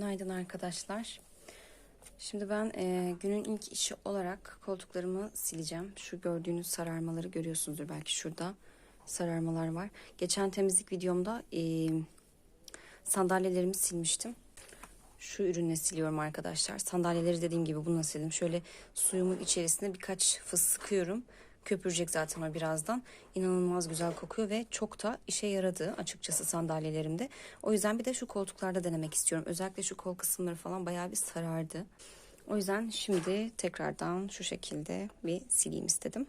Günaydın arkadaşlar. Şimdi ben e, günün ilk işi olarak koltuklarımı sileceğim. Şu gördüğünüz sararmaları görüyorsunuzdur belki şurada sararmalar var. Geçen temizlik videomda e, sandalyelerimi silmiştim. Şu ürünle siliyorum arkadaşlar. Sandalyeleri dediğim gibi bununla sildim. Şöyle suyumun içerisine birkaç fıs sıkıyorum. Köpürecek zaten o birazdan. İnanılmaz güzel kokuyor ve çok da işe yaradı açıkçası sandalyelerimde. O yüzden bir de şu koltuklarda denemek istiyorum. Özellikle şu kol kısımları falan bayağı bir sarardı. O yüzden şimdi tekrardan şu şekilde bir sileyim istedim.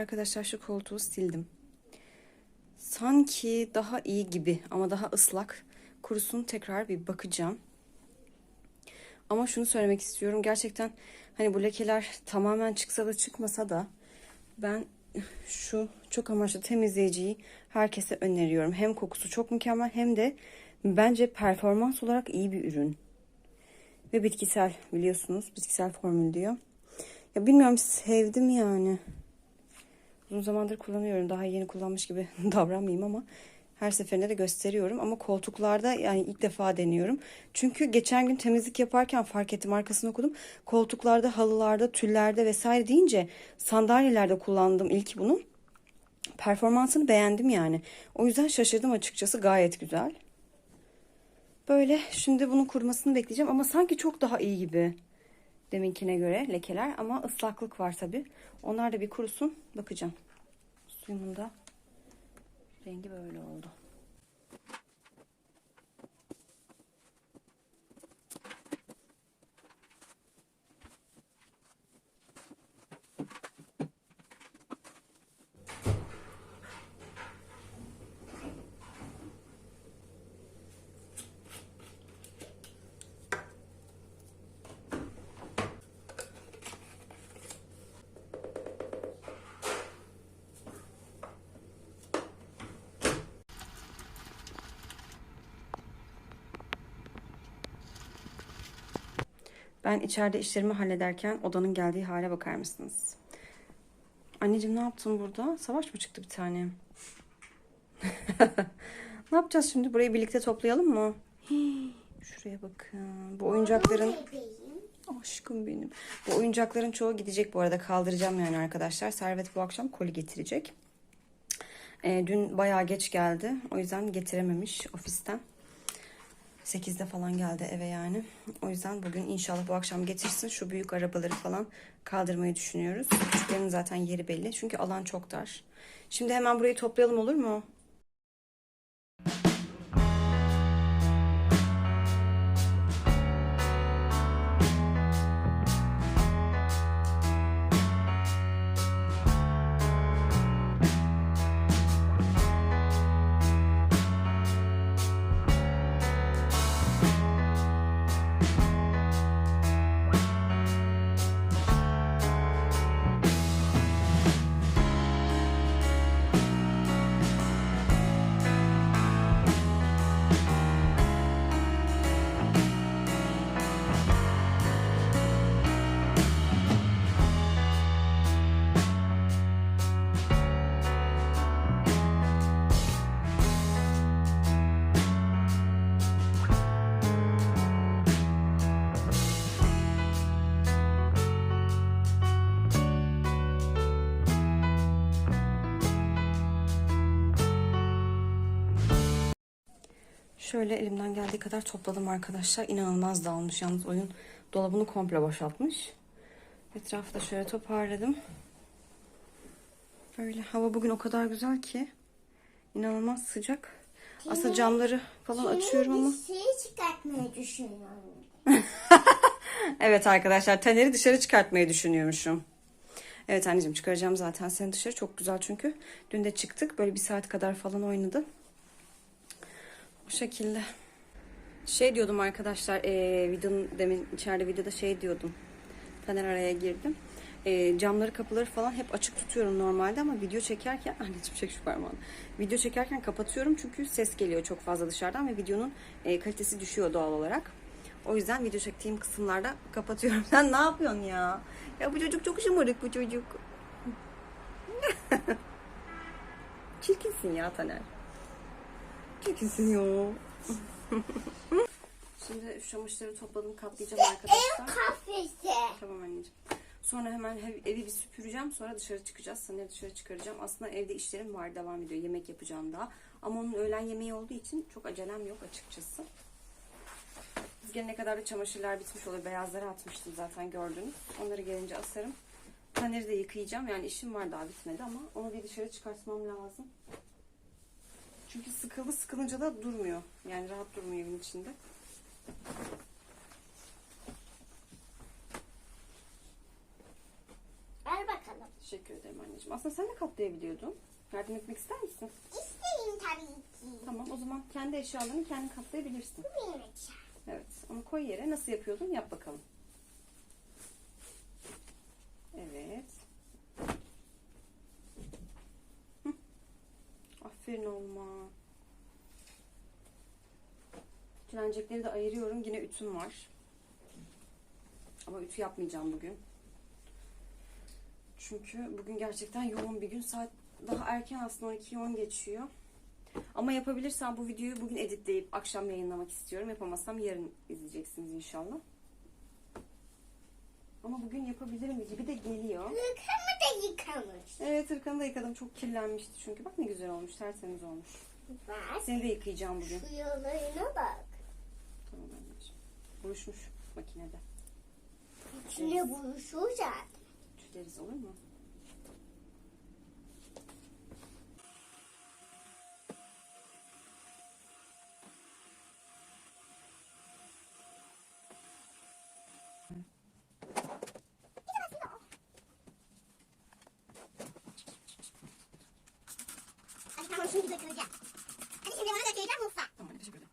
Arkadaşlar şu koltuğu sildim. Sanki daha iyi gibi ama daha ıslak. Kurusun tekrar bir bakacağım. Ama şunu söylemek istiyorum. Gerçekten hani bu lekeler tamamen çıksa da çıkmasa da ben şu çok amaçlı temizleyiciyi herkese öneriyorum. Hem kokusu çok mükemmel hem de bence performans olarak iyi bir ürün. Ve bitkisel biliyorsunuz. Bitkisel formül diyor. Ya bilmiyorum sevdim yani. Uzun zamandır kullanıyorum. Daha yeni kullanmış gibi davranmayayım ama her seferinde de gösteriyorum. Ama koltuklarda yani ilk defa deniyorum. Çünkü geçen gün temizlik yaparken fark ettim arkasını okudum. Koltuklarda, halılarda, tüllerde vesaire deyince sandalyelerde kullandım ilk bunu. Performansını beğendim yani. O yüzden şaşırdım açıkçası. Gayet güzel. Böyle şimdi bunun kurumasını bekleyeceğim ama sanki çok daha iyi gibi deminkine göre lekeler ama ıslaklık var tabi. Onlar da bir kurusun bakacağım. Suyumun da rengi böyle oldu. Ben içeride işlerimi hallederken odanın geldiği hale bakar mısınız? Anneciğim ne yaptın burada? Savaş mı çıktı bir tane? ne yapacağız şimdi? Burayı birlikte toplayalım mı? Hii, şuraya bakın. Bu oyuncakların... Aşkım benim. Bu oyuncakların çoğu gidecek bu arada. Kaldıracağım yani arkadaşlar. Servet bu akşam koli getirecek. Ee, dün bayağı geç geldi. O yüzden getirememiş ofisten. 8'de falan geldi eve yani. O yüzden bugün inşallah bu akşam getirsin. Şu büyük arabaları falan kaldırmayı düşünüyoruz. Küçüklerin zaten yeri belli. Çünkü alan çok dar. Şimdi hemen burayı toplayalım olur mu? Şöyle elimden geldiği kadar topladım arkadaşlar. İnanılmaz dağılmış. Yalnız oyun dolabını komple boşaltmış. Etrafı da şöyle toparladım. Böyle hava bugün o kadar güzel ki. inanılmaz sıcak. Aslında camları falan açıyorum ama. Bir şey çıkartmayı düşünüyorum. Evet arkadaşlar Taner'i dışarı çıkartmayı düşünüyormuşum. Evet anneciğim çıkaracağım zaten seni dışarı. Çok güzel çünkü. Dün de çıktık. Böyle bir saat kadar falan oynadı. Bu şekilde. Şey diyordum arkadaşlar. eee videonun demin içeride videoda şey diyordum. Taner araya girdim. Eee, camları kapıları falan hep açık tutuyorum normalde ama video çekerken anneciğim çek şu parmağını. Video çekerken kapatıyorum çünkü ses geliyor çok fazla dışarıdan ve videonun eee, kalitesi düşüyor doğal olarak. O yüzden video çektiğim kısımlarda kapatıyorum. Sen ne yapıyorsun ya? Ya bu çocuk çok şımarık bu çocuk. Çirkinsin ya Taner. Çirkinsin ya. Şimdi şu çamaşırları topladım katlayacağım Ev arkadaşlar. kafesi. Tamam anneciğim. Sonra hemen ev- evi bir süpüreceğim. Sonra dışarı çıkacağız. Seni dışarı çıkaracağım. Aslında evde işlerim var. Devam ediyor. Yemek yapacağım daha. Ama onun öğlen yemeği olduğu için çok acelem yok açıkçası. Biz gelene kadar da çamaşırlar bitmiş olur. Beyazları atmıştım zaten gördünüz. Onları gelince asarım. Taner'i de yıkayacağım. Yani işim var daha bitmedi ama onu bir dışarı çıkartmam lazım. Çünkü sıkıldı. Sıkılınca da durmuyor. Yani rahat durmuyor evin içinde. Ver bakalım. Teşekkür ederim anneciğim. Aslında sen de katlayabiliyordun. Yardım etmek ister misin? İsteyim tabii ki. Tamam o zaman kendi eşyalarını kendin katlayabilirsin. Bu benim için. Evet onu koy yere. Nasıl yapıyordun yap bakalım. Evet. Aferin olma. Tülenecekleri de ayırıyorum. Yine ütüm var. Ama ütü yapmayacağım bugün. Çünkü bugün gerçekten yoğun bir gün. Saat daha erken aslında 12'yi 10 geçiyor. Ama yapabilirsem bu videoyu bugün editleyip akşam yayınlamak istiyorum. Yapamazsam yarın izleyeceksiniz inşallah. Ama bugün yapabilirim gibi de geliyor. Yıkamış. Evet hırkanı da yıkadım. Çok kirlenmişti çünkü. Bak ne güzel olmuş. Tertemiz olmuş. Bak. Seni de yıkayacağım bugün. Şu yalarına bak. Tamam anneciğim. Buruşmuş makinede. İçine buruşuyor zaten. Tüyleriz olur mu? Hadi tamam şimdi götüreceğim. Hadi şimdi bana götüreceğim mutfağa. Tamam anne teşekkür ederim.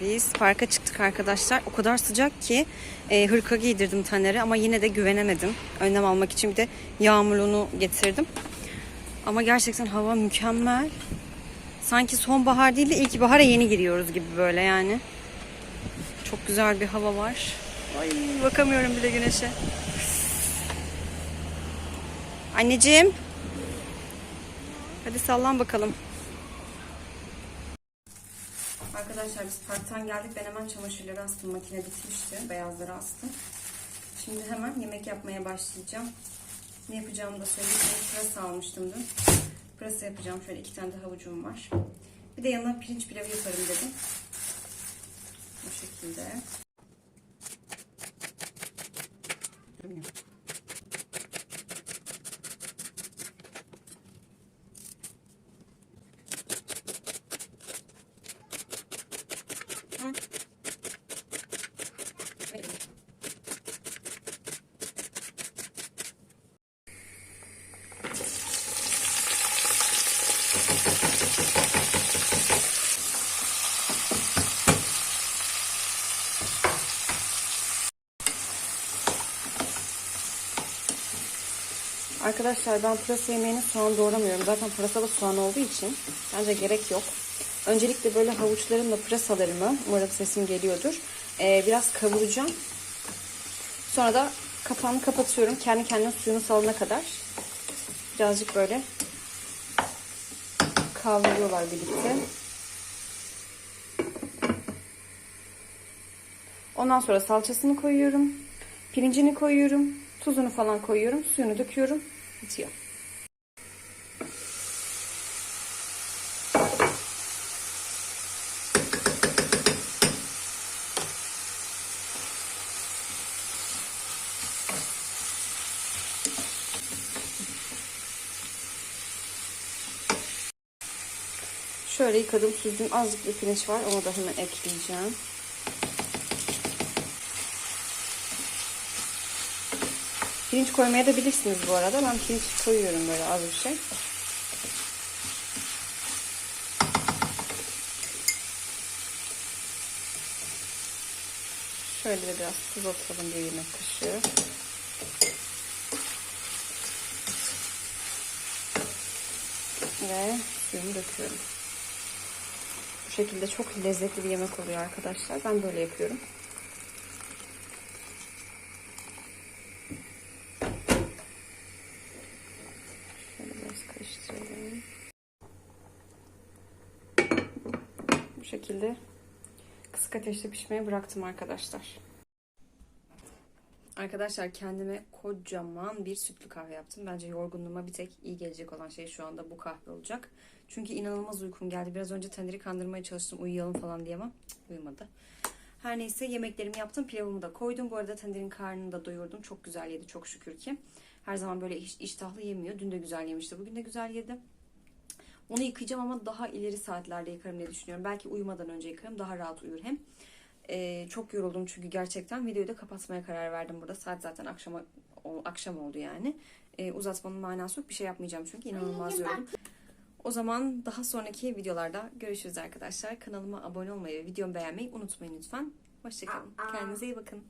Biz parka çıktık arkadaşlar. O kadar sıcak ki e, hırka giydirdim Taner'e ama yine de güvenemedim. Önlem almak için bir de yağmurluğunu getirdim. Ama gerçekten hava mükemmel. Sanki sonbahar değil de ilkbahara yeni giriyoruz gibi böyle yani. Çok güzel bir hava var. Ay bakamıyorum bile güneşe. Anneciğim. Hadi sallan bakalım. Arkadaşlar biz parktan geldik. Ben hemen çamaşırları astım. Makine bitmişti. Beyazları astım. Şimdi hemen yemek yapmaya başlayacağım. Ne yapacağımı da söyleyeyim. Pırasa almıştım dün. Pırasa yapacağım. Şöyle iki tane de havucum var. Bir de yanına pirinç pilavı yaparım dedim. Bu şekilde. Durmuyor. Arkadaşlar ben pırasa yemeğine soğan doğramıyorum. Zaten pırasada soğan olduğu için bence gerek yok. Öncelikle böyle havuçlarımla pırasalarımı, umarım sesim geliyordur, ee, biraz kavuracağım. Sonra da kapağını kapatıyorum. Kendi kendine suyunu salana kadar. Birazcık böyle kavruyorlar birlikte. Ondan sonra salçasını koyuyorum. Pirincini koyuyorum. Tuzunu falan koyuyorum. Suyunu döküyorum. Bitiyor. Şöyle yıkadım, süzdüm. Azıcık bir pirinç var. Onu da hemen ekleyeceğim. Pirinç koymaya da bilirsiniz bu arada. Ben pirinç koyuyorum böyle az bir şey. Şöyle de biraz tuz atalım bir yemek kaşığı. Ve suyumu döküyorum. Bu şekilde çok lezzetli bir yemek oluyor arkadaşlar. Ben böyle yapıyorum. Şöyle biraz karıştıralım. Bu şekilde kısık ateşte pişmeye bıraktım arkadaşlar. Arkadaşlar kendime kocaman bir sütlü kahve yaptım. Bence yorgunluğuma bir tek iyi gelecek olan şey şu anda bu kahve olacak. Çünkü inanılmaz uykum geldi. Biraz önce tendiri kandırmaya çalıştım uyuyalım falan diye ama uyumadı. Her neyse yemeklerimi yaptım. Pilavımı da koydum. Bu arada tendirin karnını da doyurdum. Çok güzel yedi çok şükür ki. Her zaman böyle iş, iştahlı yemiyor. Dün de güzel yemişti. Bugün de güzel yedi. Onu yıkayacağım ama daha ileri saatlerde yıkarım diye düşünüyorum. Belki uyumadan önce yıkarım. Daha rahat uyur hem. Ee, çok yoruldum çünkü gerçekten videoyu da kapatmaya karar verdim burada. Saat zaten akşama o, akşam oldu yani. Ee, uzatmanın manası yok. Bir şey yapmayacağım çünkü inanılmaz yoruldum. O zaman daha sonraki videolarda görüşürüz arkadaşlar. Kanalıma abone olmayı ve videomu beğenmeyi unutmayın lütfen. Hoşçakalın. Kendinize iyi bakın.